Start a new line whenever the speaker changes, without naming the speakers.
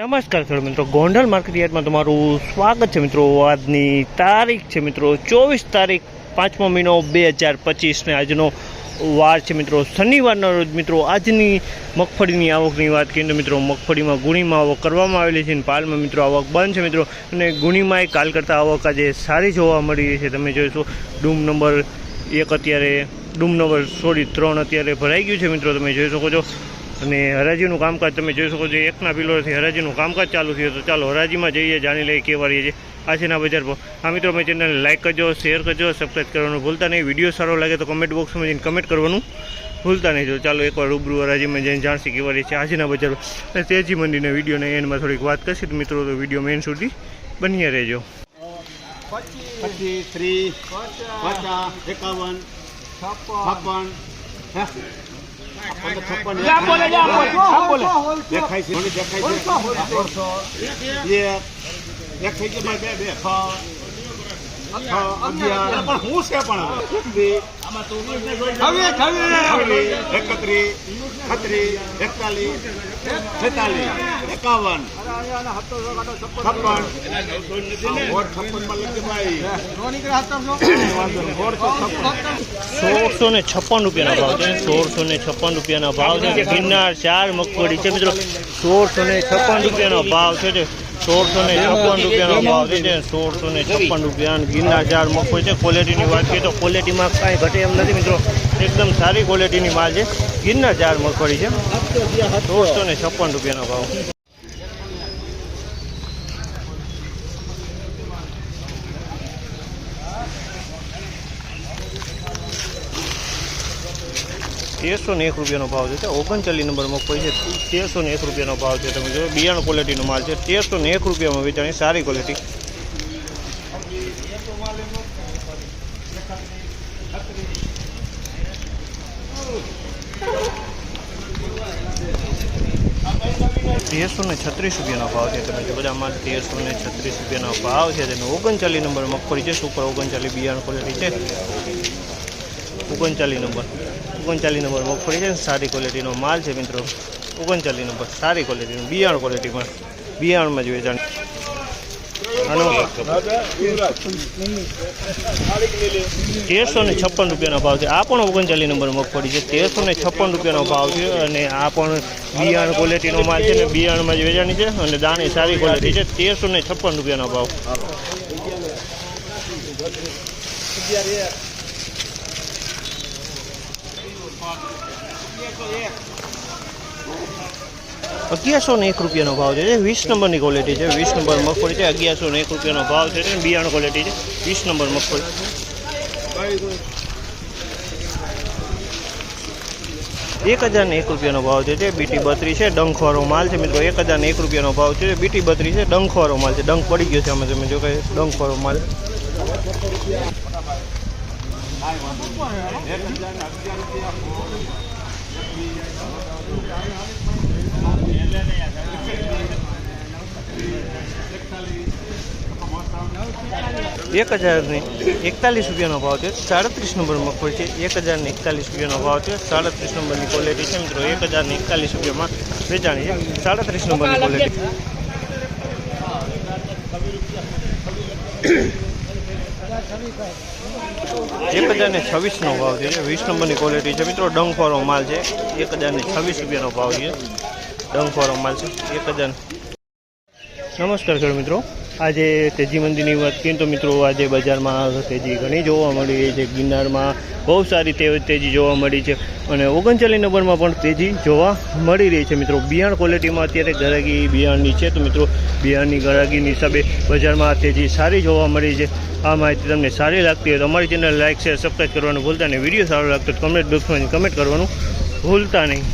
નમસ્કાર ખેડૂત મિત્રો. ગોંડલ માર્કેટ યાર્ડમાં તમારું સ્વાગત છે મિત્રો. આજની તારીખ છે મિત્રો ચોવીસ તારીખ પાંચમો મહિનો બે હજાર પચીસને આજનો વાર છે મિત્રો. શનિવારના રોજ મિત્રો આજની મગફળીની આવકની વાત કરીએ તો મિત્રો મગફળીમાં ગુણીમાં આવક કરવામાં આવેલી છે અને પાલમાં મિત્રો આવક બંધ છે મિત્રો. અને ગુણીમાં કાલ કરતાં આવક આજે સારી જોવા મળી રહી છે. તમે જોઈશો ડૂમ નંબર એક અત્યારે, ડૂમ નંબર સોરી ત્રણ અત્યારે ભરાઈ ગયું છે મિત્રો. તમે જોઈ શકો છો. અને હરાજીનું કામકાજ તમે જોઈ શકો છો એકના પિલોરથી હરાજીનું કામકાજ ચાલુ થયું તો ચાલો, હરાજીમાં જઈએ, જાણી લઈએ કેવા રહીએ છીએ આજના બજાર પર આ મિત્રો મેં ચેનલને લાઇક કરજો શેર કરજો સબસ્ક્રાઈબ કરવાનું ભૂલતા નહીં. વીડિયો સારો લાગે તો કમેન્ટ બોક્સમાં જઈને કમેન્ટ કરવાનું ભૂલતા નહીં. જો ચાલો, એકવાર રૂબરૂ હરાજીમાં જઈને જાણશી કેવા રહી છે. આજના બજાર અને તેજી મંદિરના વિડીયોને એન્ડમાં થોડીક વાત કરશે. તો મિત્રો, તો વીડિયો મેન સુધી બન્યા રહેજો.
પચીસ, ત્રીસ, પચાસ, એકાવન, છપ્પન દેખાય છે. દેખાય છે. એક થઈ ગયો બે બે. અગિયાર. પણ હું છે પણ એકત્રીસ છત્રીસ એકતાલીસ છેતાલીસ એકાવન છપ્પન.
સોળસો ને છપ્પન. રૂપિયાના ભાવ છે. સોળસો ને છપ્પન રૂપિયાના ભાવ છે. ગિરનાર ચાર મગફળી છે. મિત્રો સોળસો ને છપ્પન રૂપિયાનો ભાવ છે. જે સોળસો ને છપ્પન રૂપિયાનો ભાવ છે સોળસો ને છપ્પન રૂપિયા ગીરના ચાર મગફળી છે. ક્વોલિટીની વાત કરીએ તો ક્વોલિટીમાં કાંઈ ઘટે એમ નથી મિત્રો. એકદમ સારી ક્વોલિટીની માલ છે. ગીરના ચાર મગફળી છે. સોળસો ને છપ્પન રૂપિયાનો ભાવ. તેરસો ને એક રૂપિયાનો ભાવ છે. ઓગણચાલીસ નંબર મગફળી છે. તેરસો ને એક રૂપિયાનો ભાવ છે. તમે જો બિયારણ ક્વોલિટીનો માલ છે. તેરસો ને એક રૂપિયામાં વેચાણી, સારી ક્વોલિટી તેરસો ને છત્રીસ રૂપિયાનો ભાવ છે. તમે જો બધા માલ તેરસો ને છત્રીસ રૂપિયાનો ભાવ છે. તેનો ઓગણચાલીસ નંબર મગફળી છે. સુપર ઓગણચાલીસ બિયારણ ક્વોલિટી છે? ઓગણચાલીસ નંબર. ઓગણચાલીસ નંબર મગફળી છે. સારી ક્વોલિટીનો માલ છે મિત્રો. ઓગણચાલીસ નંબર, સારી ક્વોલિટીનું બિયાણ ક્વોલિટીમાં બિયાણમાં જ વેચાણ તેરસો ને છપ્પન રૂપિયાનો ભાવ છે. આ પણ ઓગણચાલીસ નંબર મગફળી છે. તેરસો ને છપ્પન રૂપિયાનો ભાવ છે અને આ પણ બિયાણ ક્વોલિટીનો માલ છે ને બિયાણમાં જ વેચાણી છે અને દાણી સારી ક્વોલિટી છે. તેરસો ને છપ્પન રૂપિયાનો ભાવ. અગિયારસો ને એક રૂપિયાનો ભાવ છે વીસ નંબરની ક્વોલિટી છે, વીસ નંબર મગફળી છે, અગિયારસો ને એક રૂપિયાનો ભાવ છે અને બિયારણ ક્વોલિટી છે, વીસ નંબર મગફળી. એક હજાર ને એક રૂપિયાનો ભાવ છે, જે બીટી બત્રી છે ડંખવાળો માલ છે, મિત્રો. એક હજાર ને એક રૂપિયાનો ભાવ છે બીટી બત્રી છે ડંખવાળો માલ છે. ડંખ પડી ગયો છે અમે તમે જો કે ડંખવાળો માલ. એક હજાર ને એકતાલીસ રૂપિયાનો ભાવ છે સાડત્રીસ નંબર મગફળી છે એક હજાર ને એકતાલીસ રૂપિયાનો ભાવ છે સાડત્રીસ નંબરની ક્વોલિટી છે મિત્રો એક હજાર ને એકતાલીસ રૂપિયામાં વેચાણી છે સાડત્રીસ નંબરની ક્વોલિટી એક હજાર ને છવ્વીસનો ભાવ છે. વીસ નંબરની ક્વોલિટી છે. મિત્રો ડંગફોરો માલ છે. એક હજાર ને છવ્વીસ રૂપિયાનો ભાવ છે. ડંગફોરો માલ છે. એક હજાર નમસ્કાર ખેડૂત મિત્રો. આજે તેજી મંદિરની વાત કરીએ તો મિત્રો, આજે બજારમાં તેજી ઘણી જોવા મળી રહી છે. ગિરનારમાં બહુ સારી તેજી જોવા મળી છે. અને ઓગણચાલીસ નંબરમાં પણ તેજી જોવા મળી રહી છે મિત્રો. બિયાણ ક્વોલિટીમાં અત્યારે ગરાગી બિયાણની છે. તો મિત્રો બિયાણની ગરાગીની હિસાબે બજારમાં તેજી સારી જોવા મળી છે. આ માહિતી તમને સારી લાગતી હોય તો અમારી ચેનલ લાઇક શેર સબસ્ક્રાઈબ કરવાનું ભૂલતા નહીં. વીડિયો સારો લાગતો કમેન્ટ બોક્સમાં કમેન્ટ કરવાનું ભૂલતા નહીં.